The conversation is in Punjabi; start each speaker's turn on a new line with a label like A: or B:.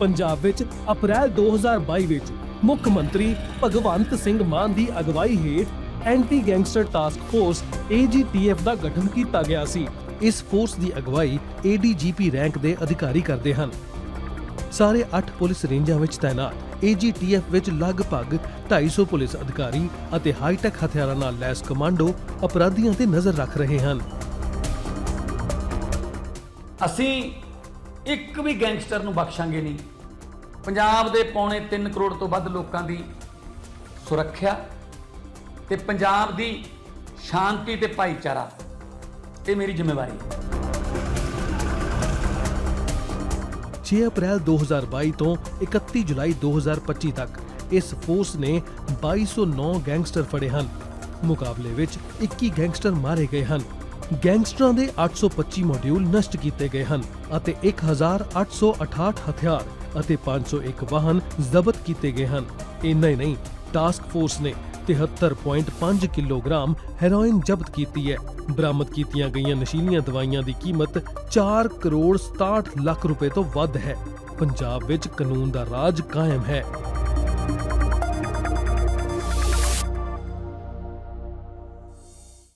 A: ਪੰਜਾਬ ਵਿੱਚ ਅਪ੍ਰੈਲ 2022 ਵਿੱਚ ਮੁੱਖ ਮੰਤਰੀ ਭਗਵੰਤ ਸਿੰਘ ਮਾਨ ਦੀ ਅਗਵਾਈ ਹੇਠ anti gangster task force AGTF ਦਾ ਗਠਨ ਕੀਤਾ ਗਿਆ ਸੀ। ਇਸ ਫੋਰਸ ਦੀ ਅਗਵਾਈ ADGP ਰੈਂਕ ਦੇ ਅਧਿਕਾਰੀ ਕਰਦੇ ਹਨ। ਸਾਰੇ 8 ਪੁਲਿਸ ਰੇਂਜਾਂ ਵਿੱਚ ਤਾਇਨਾਤ AGTF ਵਿੱਚ ਲਗਭਗ 250 ਪੁਲਿਸ ਅਧਿਕਾਰੀ ਅਤੇ ਹਾਈਟੈਕ ਹਥਿਆਰਾਂ ਨਾਲ ਲੈਸ ਕਮਾਂਡੋ ਅਪਰਾਧੀਆਂ ਤੇ ਨਜ਼ਰ ਰੱਖ ਰਹੇ ਹਨ।
B: ਅਸੀਂ ਇੱਕ ਵੀ ਗੈਂਗਸਟਰ ਨੂੰ ਬਖਸ਼ਾਂਗੇ ਨਹੀਂ। ਪੰਜਾਬ ਦੇ ਪੌਣੇ 3 ਕਰੋੜ ਤੋਂ ਵੱਧ ਲੋਕਾਂ ਦੀ ਸੁਰੱਖਿਆ ਤੇ ਪੰਜਾਬ ਦੀ ਸ਼ਾਂਤੀ ਤੇ ਭਾਈਚਾਰਾ, ਇਹ ਮੇਰੀ ਜ਼ਿੰਮੇਵਾਰੀ ਹੈ।
A: 6 ਅਪ੍ਰੈਲ 2022 ਤੋਂ 31 ਜੁਲਾਈ 2025 ਤੱਕ ਇਸ ਫੋਰਸ ਨੇ 2209 ਗੈਂਗਸਟਰ ਫੜੇ ਹਨ। ਮੁਕਾਬਲੇ ਵਿੱਚ 21 ਗੈਂਗਸਟਰ ਮਾਰੇ ਗਏ ਹਨ। ਗੈਂਗਸਟਰਾਂ ਦੇ 825 ਮੋਡਿਊਲ ਨਸ਼ਟ ਕੀਤੇ ਗਏ ਹਨ ਅਤੇ 1868 ਹਥਿਆਰ ਅਤੇ 501 ਵਾਹਨ ਜ਼ਬਤ ਕੀਤੇ ਗਏ ਹਨ। ਇੰਨਾ ਹੀ ਨਹੀਂ ਟਾਸਕ ਫੋਰਸ ਨੇ 73.5 ਕਿਲੋਗ੍ਰਾਮ ਹੈਰੋਇਨ ਜ਼ਬਤ ਕੀਤੀ ਹੈ। ਬਰਾਮਦ ਕੀਤੀਆਂ ਗਈਆਂ ਨਸ਼ੀਲੀਆਂ ਦਵਾਈਆਂ ਦੀ ਕੀਮਤ 4 ਕਰੋੜ 67 ਲੱਖ ਰੁਪਏ ਤੋਂ ਵੱਧ ਹੈ। ਪੰਜਾਬ ਵਿੱਚ ਕਾਨੂੰਨ ਦਾ ਰਾਜ ਕਾਇਮ ਹੈ।